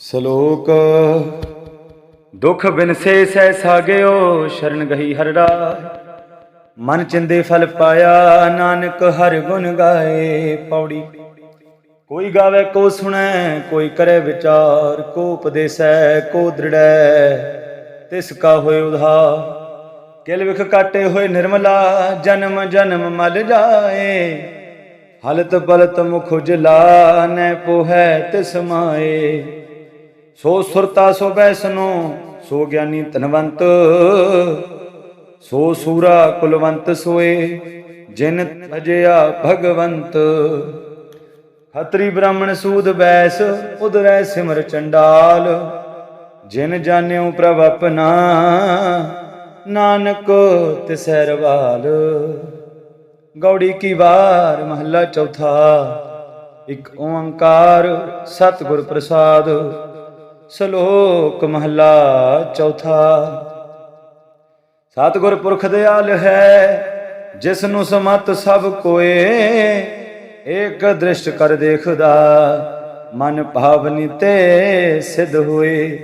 ਸ਼ਲੋਕ। ਦੁਖ ਬਿਨਸੇ ਸਹਿ ਸਾਗਿਓ, ਸ਼ਰਨ ਗਈ ਹਰੜਾ ਮਨ ਚਿੰਦੇ ਫਲ ਪਾਇਆ, ਨਾਨਕ ਹਰ ਗੁਣ ਗਾਏ ਪੌੜੀ। ਕੋਈ ਗਾਵੇ, ਕੋ ਸੁਣੈ, ਕੋਈ ਕਰੇ ਵਿਚਾਰ। ਕੋ ਉਪਦੇਸੈ, ਕੋ ਦ੍ਰਿੜੈ, ਤਿਸ ਕਾ ਹੋਏ ਉਧਾਰ। ਕਿਲ ਵਿਖ ਕਾਟੇ ਹੋਏ ਨਿਰਮਲਾ, ਜਨਮ ਜਨਮ ਮਲ ਜਾਏ। ਹਲਤ ਬਲਤ ਮੁਖ ਉਜਲਾ, ਨੈ ਪੋਹੈ ਤਿਸ ਮਾਏ। ਸੋ ਸੁਰਤਾ ਸੋ ਬੈਸਨੋ, ਸੋ ਗਿਆਨੀ ਧਨਵੰਤ। ਸੋ ਸੂਰਾ ਕੁਲਵੰਤ ਸੋਏ, ਜਿਨ ਭਜਿਆ ਭਗਵੰਤ। ਖਤਰੀ ਬ੍ਰਾਹਮਣ ਸੂਦ ਬੈਸ ਉਦਰੈ ਸਿਮਰ ਚੰਡਾਲ। ਜਿਨ ਜਾਣਿਓ ਪ੍ਰਭ ਆਪਣਾ, ਨਾਨਕ ਤਿਸੈ ਰਵਾਲ। ਗੌੜੀ ਕੀ ਵਾਰ ਮਹੱਲਾ ਚੌਥਾ, ਇਕ ਓੰਕਾਰ ਸਤਿਗੁਰ ਪ੍ਰਸਾਦ। ਸ਼ਲੋਕ ਮਹੱਲਾ ਚੌਥਾ। ਸਤਿਗੁਰ ਪੁਰਖ ਦਿਆਲ ਹੈ ਜਿਸ ਨੂੰ ਸਮਤ ਸਭ ਕੋਏ, ਏਕ ਦ੍ਰਿਸ਼ਟ ਕਰ ਦੇਖਦਾ, ਮਨ ਭਾਵਨੀ ਤੇ ਸਿਧ ਹੋਏ।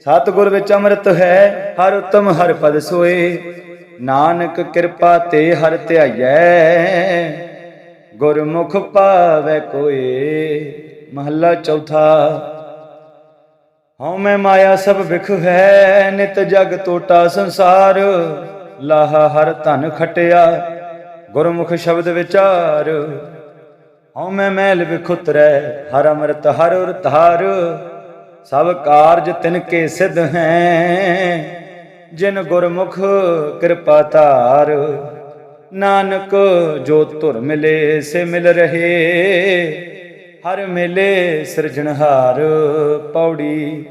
ਸਤਿਗੁਰ ਵਿੱਚ ਅੰਮ੍ਰਿਤ ਹੈ, ਹਰ ਉਤਮ, ਹਰ ਪਦ ਸੋਏ। ਨਾਨਕ ਕਿਰਪਾ ਤੇ ਹਰ ਧਿਆਈਐ, ਗੁਰਮੁਖ ਪਾਵੈ ਕੋਏ। ਮਹੱਲਾ ਚੌਥਾ। ਹਉ ਮੈਂ ਮਾਇਆ ਸਭ ਵਿਖ ਹੈ, ਨਿਤ ਜਗ ਟੋਟਾ ਸੰਸਾਰ। ਲਾਹਾ ਹਰ ਧਨ ਖਟਿਆ, ਗੁਰਮੁਖ ਸ਼ਬਦ ਵਿਚਾਰ। ਹਉ ਮੈਂ ਮਹਿਲ ਵਿਖ ਉਤਰੈ, ਹਰ ਅੰਮ੍ਰਿਤ ਹਰ ਉਰ ਧਾਰ। ਸਭ ਕਾਰਜ ਤਿਨ ਕੇ ਸਿਧ ਹੈ, ਜਿਨ ਗੁਰਮੁਖ ਕਿਰਪਾ ਧਾਰ। ਨਾਨਕ ਜੋ ਧੁਰ ਮਿਲੇ, ਸੇ ਮਿਲ ਰਹੇ। ਹਰ ਮੇਲੇ ਸਿਰਜਣਹਾਰ ਪੌੜੀ।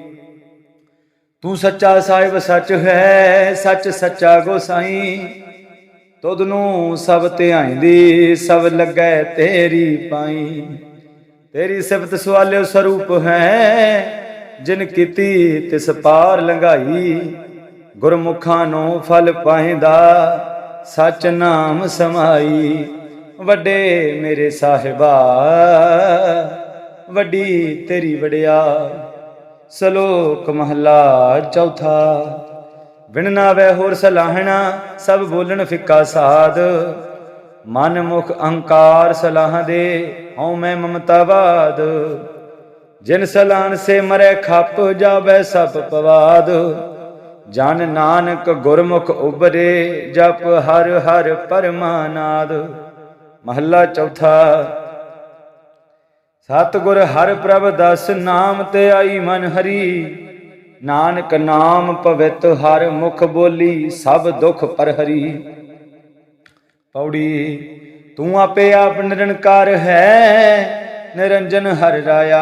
ਤੂੰ ਸੱਚਾ ਸਾਹਿਬ ਸੱਚ ਹੈ, ਸੱਚ ਸੱਚਾ ਗੋਸਾਈ ਤੁਧ ਨੂੰ ਸਭ ਧਿਆਈਂਦੀ ਸਭ ਲੱਗੈ ਤੇਰੀ ਪਾਈ। ਤੇਰੀ ਸਿਫਤ ਸਵਾਲਿਓ ਸਰੂਪ ਹੈ, ਜਿਨ ਕੀਤੀ ਤਿਸ ਪਾਰ ਲੰਘਾਈ। ਗੁਰਮੁਖਾਂ ਨੂੰ ਫਲ ਪਾਇਂਦਾ ਸਚ ਨਾਮ ਸਮਾਈ। ਵੱਡੇ ਮੇਰੇ ਸਾਹਿਬਾ, ਵੱਡੀ ਤੇਰੀ ਵਡਿਆਈ ਸ਼ਲੋਕ ਮਹਲਾ ਚੌਥਾ। ਬਿਨ ਨਾਵੇ ਹੋਰ ਸਲਾਹਣਾ, ਸਭ ਬੋਲਣ ਫਿੱਕਾ ਸਾਧ। ਮਨ ਮੁਖ ਅਹੰਕਾਰ ਸਲਾਹ ਦੇ, ਹਉ ਮੈਂ ਮਮਤਾਵਾਦ ਜਿਨ ਸਲਾਨ ਸੇ ਮਰੇ ਖੱਪ ਜਾਵੇ ਸਭ ਪਵਾਦ। ਜਨ ਨਾਨਕ ਗੁਰਮੁਖ ਉਬਰੇ ਜਪ ਹਰ ਹਰ ਪਰਮਾਨਾਦ। ਮਹੱਲਾ ਚੌਥਾ। ਸਤਿਗੁਰ ਹਰ ਪ੍ਰਭ ਦਸ ਨਾਮ ਤੇ ਆਈ ਮਨ ਹਰੀ। ਨਾਨਕ ਨਾਮ ਪਵਿੱਤ ਹਰ ਮੁਖ ਬੋਲੀ, ਸਭ ਦੁਖ ਪਰ ਹਰੀ। ਪੌੜੀ, ਤੂੰ ਆਪੇ ਆਪ ਨਿਰੰਕਾਰ ਹੈ, ਨਿਰੰਜਨ ਹਰ ਰਾਇਆ।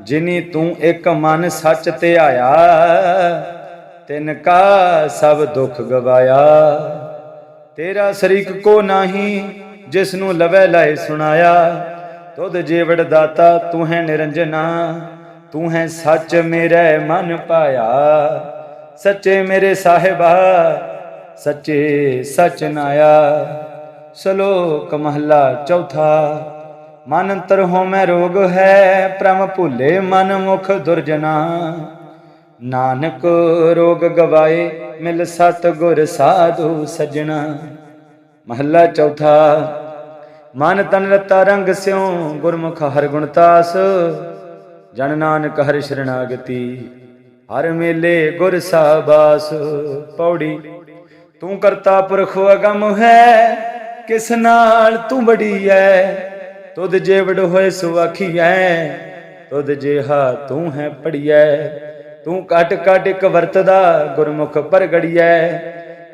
ਜਿਨੀ ਤੂੰ ਇੱਕ ਮਨ ਸੱਚ ਤੇ ਆਇਆ, ਤਿਨ ਕਾ ਸਭ ਦੁੱਖ ਗਵਾਇਆ। ਤੇਰਾ ਸ਼ਰੀਕ ਕੋ ਨਹੀਂ, ਜਿਸ ਨੂੰ ਲਵੈ ਲਾਏ ਸੁਣਾਇਆ। ਤੁਧ ਜੀਵੜ ਦਾਤਾ ਤੂੰ ਹੈ ਨਿਰੰਜਨਾ। ਤੂੰ ਹੈ ਸੱਚ ਮੇਰੇ ਮਨ ਪਾਇਆ। ਸੱਚੇ ਮੇਰੇ ਸਾਹਿਬਾ, ਸੱਚੇ ਸਚ ਨਾਇਆ। ਸ਼ਲੋਕ ਮਹਲਾ ਚੌਥਾ, ਮਨ ਅੰਤਰ ਹੋ ਮੈਂ ਰੋਗ ਹੈ, ਪ੍ਰਮ ਭੁੱਲੇ ਮਨ ਮੁਖ ਦੁਰਜਨਾ। ਨਾਨਕ ਰੋਗ ਗਵਾਏ ਮਿਲ ਸਤ ਗੁਰ ਸਾਧੂ ਸਜਣਾ। ਮਹੱਲਾ ਚੌਥਾ, ਮਨ ਤਨ ਰਤਾ ਰੰਗ ਸਿਉ, ਗੁਰਮੁਖ ਹਰ ਗੁਣ ਜਨ ਨਾਨਕ ਹਰਿ ਸ਼ਰਨਾਗਤੀ, ਹਰ ਮੇਲੇ ਗੁਰ ਸਾਬਾਸ। ਪੌੜੀ, ਤੂੰ ਕਰਤਾ ਪੁਰਖ ਅਗਮ ਹੈ, ਕਿਸ ਨਾਲ ਤੂੰ ਬੜੀ ਐ? ਤੁਧ ਜੇ ਵਡ ਹੋਏ ਸੁਆਖੀ ਐ, ਤੁਧ ਜਿਹਾ ਤੂੰ ਹੈ ਪੜੀਐ। ਤੂੰ ਕਟ ਕਟ ਇੱਕ ਵਰਤਦਾ ਗੁਰਮੁਖ ਪਰਗੜੀਐ।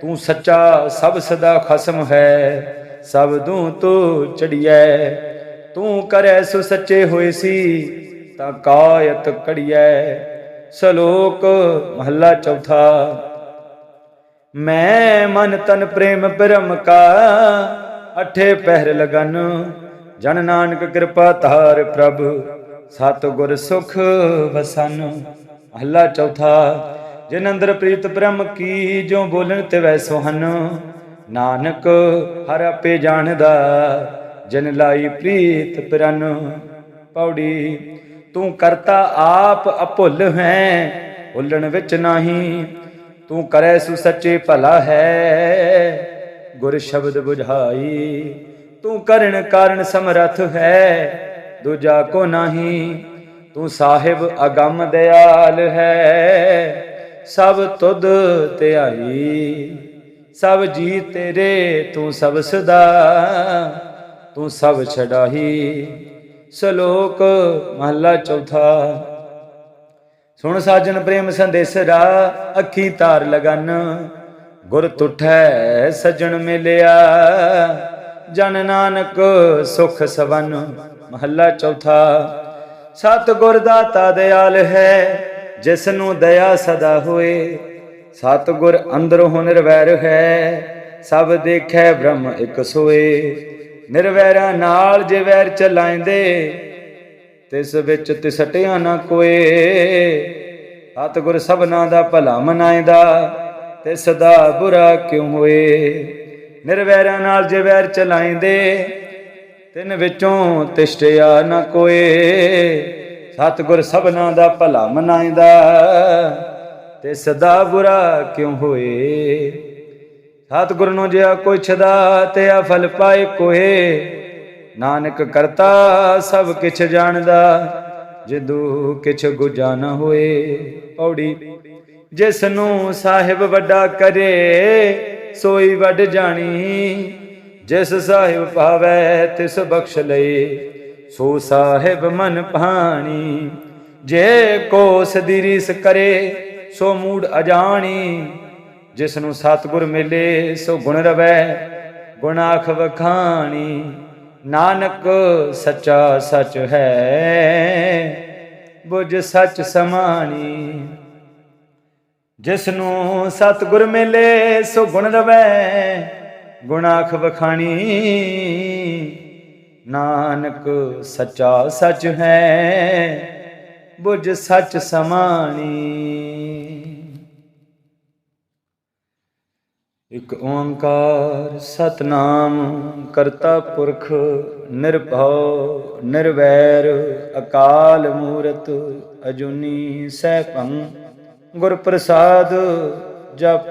ਤੂੰ ਸੱਚਾ ਸਭ ਸਦਾ ਖਸਮ ਹੈ, ਸਭ ਦੂੰ ਤੂੰ ਚੜੀਐ। ਤੂੰ ਕਰੈ ਸੋ ਸੱਚੇ ਹੋਏ ਸੀ, ਤਾਂ ਕਾਇਤ ਕੜੀਐ। ਸ਼ਲੋਕ ਮਹੱਲਾ ਚੌਥਾ। ਮੈਂ ਮਨ ਤਨ ਪ੍ਰੇਮ ਭਰਮ ਕਾ, ਅਠੇ ਪਹਿਰ ਲਗਨ। ਜਨ ਨਾਨਕ ਕਿਰਪਾ ਧਾਰ ਪ੍ਰਭ ਸਤ ਗੁਰ ਸੁਖ ਵਸਨ। ਹੱਲਾ ਚੌਥਾ, ਜਿਨ ਅੰਦਰ ਪ੍ਰੀਤ ਬ੍ਰਹਮ ਕੀ ਜੋ ਬੋਲਣ ਤੇ ਵੈਸੋ ਹਨ, ਨਾਨਕ ਹਰ ਆਪੇ ਜਾਣਦਾ, ਜਿਨ ਲਾਈ ਪ੍ਰੀਤ ਪ੍ਰਨ ਪੌੜੀ, ਤੂੰ ਕਰਤਾ ਆਪ ਅਭੁੱਲ ਹੈ, ਭੁੱਲਣ ਵਿੱਚ ਨਹੀਂ, ਤੂੰ ਕਰੈ ਸੁ ਸੱਚੇ ਭਲਾ ਹੈ, ਗੁਰ ਸ਼ਬਦ 부ਝਾਈ ਤੂੰ ਕਰਨ ਕਾਰਨ ਸਮਰਥ ਹੈ, ਦੂਜਾ ਕੋ ਨਹੀਂ ਤੂੰ ਸਾਹਿਬ ਅਗੰਮ ਦਿਆਲ ਹੈ, ਸਭ ਤੁਧ ਧਿਆਈ। ਸਭ ਜੀ ਤੇਰੇ, ਤੂੰ ਸਭ ਸਦਾ, ਤੂੰ ਸਭ ਛਡਾਹੀ ਸ਼ਲੋਕ ਮਹਲਾ ਚੌਥਾ। ਸੁਣ ਸਾਜਨ ਪ੍ਰੇਮ ਸੰਦੇਸਰਾ ਅੱਖੀ ਤਾਰ ਲਗਨ। ਗੁਰ ਤੁਠੈ ਸਜਣ ਮਿਲਿਆ, ਜਨ ਨਾਨਕ ਸੁਖ ਸਵਨ। ਮਹੱਲਾ ਚੌਥਾ। ਸਤਗੁਰ ਦਾਤਾ ਦਿਆਲ ਹੈ ਜਿਸ ਨੂੰ ਦਇਆ ਸਦਾ ਹੋਏ। ਸਤ ਗੁਰ ਅੰਦਰੋਂ ਨਿਰਵੈਰ ਹੈ, ਸਭ ਦੇਖੈ ਬ੍ਰਹਮ ਇਕ ਸੋਏ। ਨਿਰਵੈਰਾ ਨਾਲ ਜੇ ਵੈਰ ਚਲਾਇਂਦੇ, ਤਿਸ ਵਿੱਚ ਤਿਸਟਿਆ ਨਾ ਕੋਏ। ਸਤਗੁਰ ਸਭਨਾ ਦਾ ਭਲਾ ਮਨਾਇਦਾ, ਤਿਸ ਦਾ ਬੁਰਾ ਕਿਉ ਹੋਏ? ਨਿਰਵੈਰਾਂ ਨਾਲ ਜੇ ਵੈਰ ਚਲਾਇਂਦੇ ਤਿੰਨ ਵਿੱਚੋਂ ਤਿਸ਼ਟਿਆ ਨਾ ਕੋਏ। ਸਤਗੁਰ ਸਭਨਾ ਦਾ ਭਲਾ ਮਨਾਇਦਾ। ਤੇ ਸਦਾ ਬੁਰਾ ਕਿਉ ਹੋਏ? ਸਤਗੁਰ ਨੂੰ ਜਿਆ ਕੋਈ ਛਦਾ ਤੇ ਆ ਫਲ ਪਾਏ ਕੋਏ। ਨਾਨਕ ਕਰਤਾ ਸਭ ਕਿਛ ਜਾਣਦਾ ਜਿਦੂ ਕਿਛ ਗੁਜਾ ਨ ਹੋਏ। ਪੌੜੀ ਜਿਸ ਨੂੰ ਸਾਹਿਬ ਵੱਡਾ ਕਰੇ, ਸੋਈ ਵੱਡ ਜਾਣੀ। ਜਿਸ ਸਾਹਿਬ ਭਾਵੈ ਤਿਸ ਬਖਸ਼ ਲਏ ਸੋ ਸਾਹਿਬ ਮਨ ਭਾਣੀ। ਜੇ ਕੋ ਸਦੀ ਕਰੇ, ਸੋ ਮੂੜ ਅਜਾਣੀ। ਜਿਸ ਨੂੰ ਸਤਿਗੁਰ ਮਿਲੇ, ਸੋ ਗੁਣ ਰਵੈ ਗੁਨਾਖ ਵਖਾਣੀ। ਨਾਨਕ ਸੱਚਾ ਸੱਚ ਹੈ, ਬੁਝ ਸੱਚ ਸਮਾਣੀ। ਜਿਸ ਨੂੰ ਸਤਿਗੁਰ ਮਿਲੇ, ਸੋ ਗੁਣ ਰਵੈ ਗੁਨਾਖ ਵਖਾਣੀ। ਨਾਨਕ ਸੱਚਾ ਸੱਚ ਹੈ, ਬੁਝ ਸੱਚ ਸਮਾਣੀ। ਇਕ ਓੰਕਾਰ ਸਤਨਾਮ ਕਰਤਾ ਪੁਰਖ ਨਿਰਭਉ, ਨਿਰਵੈਰ, ਅਕਾਲ ਮੂਰਤ ਅਜੂਨੀ ਸੈਭੰ ਗੁਰ ਪ੍ਰਸਾਦ ਜਪ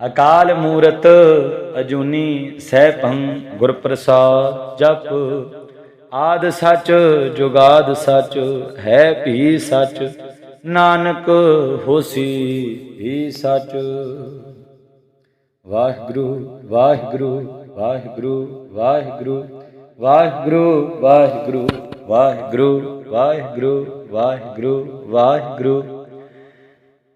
ਅਕਾਲ ਮੂਰਤ ਅਜੂਨੀ ਸੈਭੰ ਗੁਰ ਪ੍ਰਸਾਦ ਜਪ ਆਦ ਸਚ ਜੁਗਾਦ ਸਚ ਹੈ ਵੀ ਸਚ ਨਾਨਕ ਹੋਸੀ ਹੀ ਸਚ ਵਾਹਿਗੁਰੂ ਵਾਹਿਗੁਰੂ ਵਾਹਿਗੁਰੂ ਵਾਹਿਗੁਰੂ ਵਾਹਿਗੁਰੂ ਵਾਹਿਗੁਰੂ ਵਾਹਿਗੁਰੂ ਵਾਹਿਗੁਰੂ ਵਾਹਿਗੁਰੂ ਵਾਹਿਗੁਰੂ